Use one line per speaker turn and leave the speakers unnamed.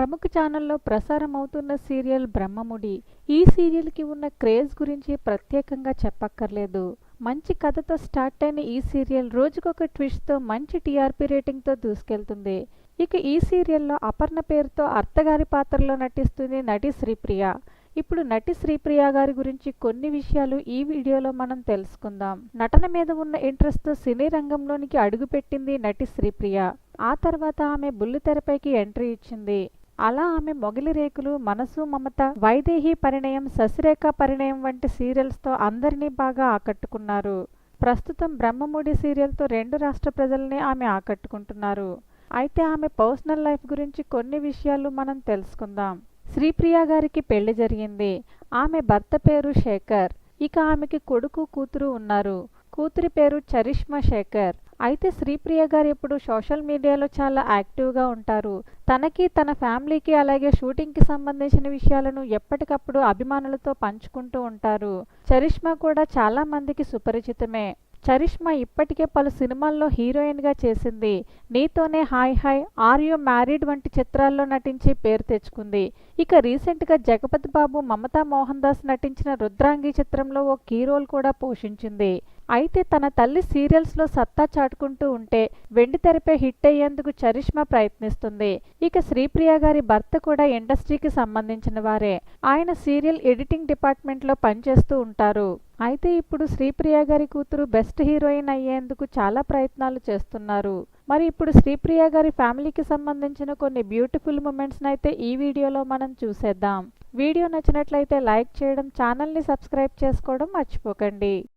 ప్రముఖ ఛానల్లో ప్రసారం అవుతున్న సీరియల్ బ్రహ్మముడి. ఈ సీరియల్కి ఉన్న క్రేజ్ గురించి ప్రత్యేకంగా చెప్పక్కర్లేదు. మంచి కథతో స్టార్ట్ అయిన ఈ సీరియల్ రోజుకొక ట్విస్ట్తో మంచి టీఆర్పీ రేటింగ్తో దూసుకెళ్తుంది. ఇక ఈ సీరియల్లో అపర్ణ పేరుతో అర్థగారి పాత్రలో నటిస్తుంది నటి శ్రీప్రియ. ఇప్పుడు నటి శ్రీప్రియ గారి గురించి కొన్ని విషయాలు ఈ వీడియోలో మనం తెలుసుకుందాం. నటన మీద ఉన్న ఇంట్రెస్ట్తో సినీ రంగంలోనికి అడుగుపెట్టింది నటి శ్రీప్రియ. ఆ తర్వాత ఆమె బుల్లితెరపైకి ఎంట్రీ ఇచ్చింది. అలా ఆమె మొగిలి రేకులు మనసు మమత వైదేహి పరిణయం శశిరేఖ పరిణయం వంటి సీరియల్స్తో అందరినీ బాగా ఆకట్టుకున్నారు. ప్రస్తుతం బ్రహ్మముడి సీరియల్తో రెండు రాష్ట్ర ప్రజల్ని ఆమె ఆకట్టుకుంటున్నారు. అయితే ఆమె పర్సనల్ లైఫ్ గురించి కొన్ని విషయాలు మనం తెలుసుకుందాం. శ్రీప్రియ గారికి పెళ్ళి జరిగింది. ఆమె భర్త పేరు శేఖర్. ఇక ఆమెకి కొడుకు కూతురు ఉన్నారు. కూతురి పేరు చరిష్మా శేఖర్. అయితే శ్రీప్రియ గారు ఇప్పుడు సోషల్ మీడియాలో చాలా యాక్టివ్గా ఉంటారు. తనకి తన ఫ్యామిలీకి అలాగే షూటింగ్కి సంబంధించిన విషయాలను ఎప్పటికప్పుడు అభిమానులతో పంచుకుంటూ ఉంటారు. చరిష్మా కూడా చాలా మందికి సుపరిచితమే. చరిష్మా ఇప్పటికే పలు సినిమాల్లో హీరోయిన్గా చేసింది. నీతోనే hi hi are you married వంటి చిత్రాల్లో నటించి పేరు తెచ్చుకుంది. ఇక రీసెంట్గా జగపతి బాబు మమతా మోహన్ దాస్ నటించిన రుద్రాంగి చిత్రంలో ఓ కీ రోల్ కూడా పోషించింది. అయితే తన తల్లి సీరియల్స్లో సత్తా చాటుకుంటూ ఉంటే వెండి తెరపై హిట్ అయ్యేందుకు చరిష్మా ప్రయత్నిస్తుంది. ఇక శ్రీప్రియ గారి భర్త కూడా ఇండస్ట్రీకి సంబంధించిన వారే. ఆయన సీరియల్ ఎడిటింగ్ డిపార్ట్మెంట్లో పనిచేస్తూ ఉంటారు. అయితే ఇప్పుడు శ్రీప్రియ గారి కూతురు బెస్ట్ హీరోయిన్ అయ్యేందుకు చాలా ప్రయత్నాలు చేస్తున్నారు. మరి ఇప్పుడు శ్రీప్రియ గారి ఫ్యామిలీకి సంబంధించిన కొన్ని బ్యూటిఫుల్ మూమెంట్స్ని అయితే ఈ వీడియోలో మనం చూసేద్దాం. వీడియో నచ్చినట్లయితే లైక్ చేయడం ఛానల్ని సబ్స్క్రైబ్ చేసుకోవడం మర్చిపోకండి.